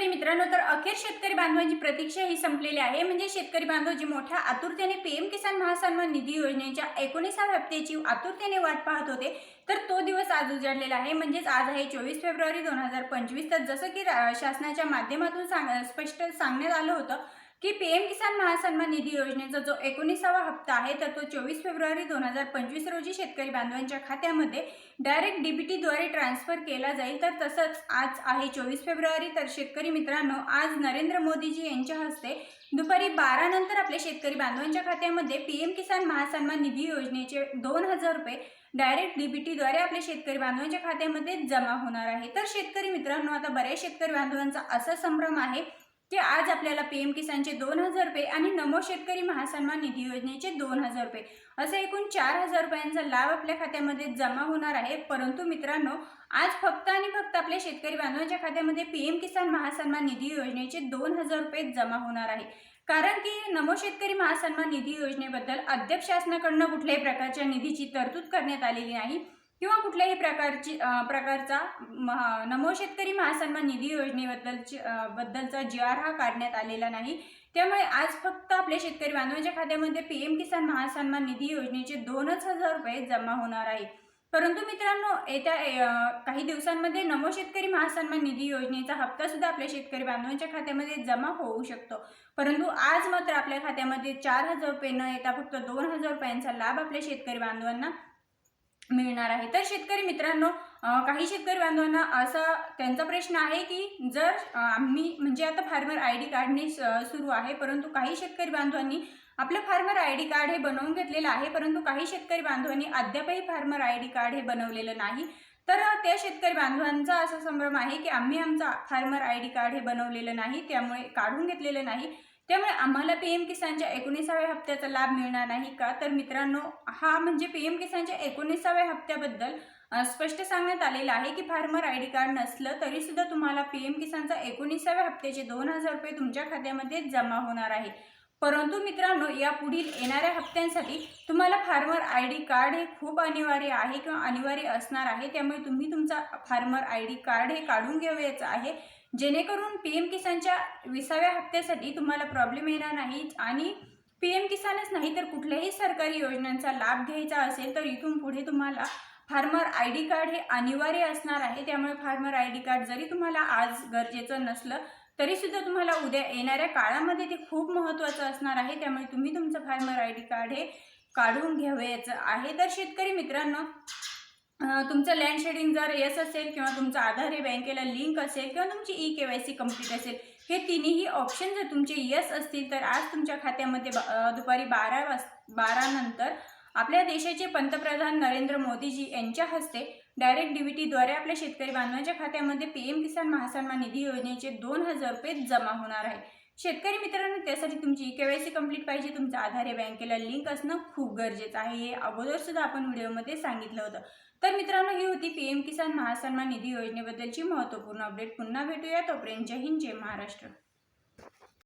शेतकरी मित्रांनो तर अखेर शेतकरी बांधवांची प्रतीक्षा ही संपलेली आहे. म्हणजे शेतकरी बांधव जी मोठ्या आतुरतेने पीएम किसान महासन्मान निधी योजनेच्या एकोणीसाव्या हप्त्याची आतुरतेने वाट पाहत होते तर तो दिवस आज उजाडलेला आहे. म्हणजेच आज आहे चोवीस फेब्रुवारी दोन हजार पंचवीस. तर जसं की रा- शासनाच्या माध्यमातून सांग स्पष्ट सांगण्यात आलं होतं की पी एम किसान महासन्मान निधी योजनेचा जो एकोणीसावा हप्ता आहे तर तो चोवीस फेब्रुवारी दोन हजार पंचवीस रोजी शेतकरी बांधवांच्या खात्यामध्ये डायरेक्ट डीबीटीद्वारे ट्रान्सफर केला जाईल. तर तसंच आज आहे चोवीस फेब्रुवारी तर शेतकरी मित्रांनो आज नरेंद्र मोदीजी यांच्या हस्ते दुपारी बारा नंतर आपल्या शेतकरी बांधवांच्या खात्यामध्ये पी एम किसान महासन्मान निधी योजनेचे दोन हजार रुपये डायरेक्ट डीबीटीद्वारे आपल्या शेतकरी बांधवांच्या खात्यामध्ये जमा होणार आहे. तर शेतकरी मित्रांनो आता बऱ्याच शेतकरी बांधवांचा असा संभ्रम आहे ते आज आपल्याला पीएम किसानचे दोन हजार रुपये आणि नमो शेतकरी महासन्मान निधी योजनेचे दोन हजार रुपये असे एकूण चार हजार रुपयांचा लाभ आपल्या खात्यामध्ये जमा होणार आहे. परंतु मित्रांनो आज फक्त आणि फक्त आपल्या शेतकरी बांधवांच्या खात्यामध्ये पीएम किसान महासन्मान निधी योजनेचे दोन हजार रुपये जमा होणार आहे. कारण की नमो शेतकरी महासन्मान निधी योजनेबद्दल अद्याप शासनाकडनं कुठल्याही प्रकारच्या निधीची तरतूद करण्यात आलेली नाही. किंवा कुठल्याही प्रकारची प्रकारचा महा- नमो शेतकरी महासन्मान निधी योजनेबद्दलची बद्दलचा जी आर हा काढण्यात आलेला नाही. त्यामुळे आज फक्त आपल्या शेतकरी बांधवांच्या खात्यामध्ये पी एम किसान महासन्मान निधी योजनेचे दोनच हजार रुपये जमा होणार आहे. परंतु मित्रांनो येत्या काही दिवसांमध्ये नमो शेतकरी महासन्मान निधी योजनेचा हप्ता सुद्धा आपल्या शेतकरी बांधवांच्या खात्यामध्ये जमा होऊ शकतो. परंतु आज मात्र आपल्या खात्यामध्ये चार हजार रुपये न येता फक्त दोन हजार रुपयांचा लाभ आपल्या शेतकरी बांधवांना मिळणार आहे. तर शेतकरी मित्रांनो काही शेतकरी बांधवांना असा त्यांचा प्रश्न आहे की जर आम्ही म्हणजे आता फार्मर आय डी काढणे स- सुरू आहे परंतु काही शेतकरी बांधवांनी आपलं फार्मर आय डी कार्ड हे बनवून घेतलेलं आहे परंतु काही शेतकरी बांधवांनी अद्यापही फार्मर आय डी कार्ड हे बनवलेलं नाही. तर त्या शेतकरी बांधवांचा असा संभ्रम आहे की आम्ही आमचा फार्मर आय डी कार्ड हे बनवलेलं नाही त्यामुळे काढून घेतलेलं नाही. त्यामुळे आम्हाला पी एम किसानच्या एकोणीसाव्या हप्त्याचा लाभ मिळणार नाही का? तर मित्रांनो हा म्हणजे पी एम किसानच्या एकोणीसाव्या हप्त्याबद्दल स्पष्ट सांगण्यात आलेलं आहे की फार्मर आय डी कार्ड नसलं तरी सुद्धा तुम्हाला पी एम किसानचा एकोणीसाव्या हप्त्याचे दोन हजार रुपये तुमच्या खात्यामध्ये जमा होणार आहे. परंतु मित्रांनो या पुढील येणाऱ्या हप्त्यांसाठी तुम्हाला फार्मर आय डी कार्ड हे खूप अनिवार्य आहे किंवा अनिवार्य असणार आहे. त्यामुळे तुम्ही तुमचा फार्मर आय डी कार्ड हे काढून घ्यावयाचं आहे. जेणेकरून पी एम किसानच्या विसाव्या हप्त्यासाठी तुम्हाला प्रॉब्लेम येणार नाही आणि पी एम किसानच नाही तर कुठल्याही सरकारी योजनांचा लाभ घ्यायचा असेल तर इथून पुढे तुम्हाला फार्मर आय डी कार्ड हे अनिवार्य असणार आहे. त्यामुळे फार्मर आय डी कार्ड जरी तुम्हाला आज गरजेचं नसलं तरीसुद्धा तुम्हाला उद्या येणाऱ्या काळामध्ये ते खूप महत्त्वाचं असणार आहे. त्यामुळे तुम्ही तुमचं फार्मर आय डी कार्ड हे काढून घ्यावयाचं आहे. तर शेतकरी मित्रांनो तुमचं लँड शेडिंग जर येस असेल किंवा तुमचं आधार हे बँकेला लिंक असेल किंवा तुमची E K Y C complete असेल हे तिन्ही ऑप्शन जर तुमचे येस असतील तर आज तुमच्या खात्यामध्ये दुपारी बारा वाज बारा नंतर आपल्या देशाचे पंतप्रधान नरेंद्र मोदीजी यांच्या हस्ते डायरेक्ट डीबीटीद्वारे आपल्या शेतकरी बांधवांच्या खात्यामध्ये पी एम किसान महासन्मान निधी योजनेचे दोन हजार रुपये जमा होणार आहे. शेतकरी मित्रांनो त्यासाठी तुमची E K Y C complete पाहिजे. तुमचं आधार या बँकेला लिंक असणं खूप गरजेचं आहे. हे अगोदर सुद्धा आपण व्हिडिओमध्ये सांगितलं होतं. तर मित्रांनो ही होती पी एम किसान महासन्मान निधी योजनेबद्दलची महत्त्वपूर्ण अपडेट पुन्हा भेटूया. तोपर्यंत जय हिंद जय महाराष्ट्र.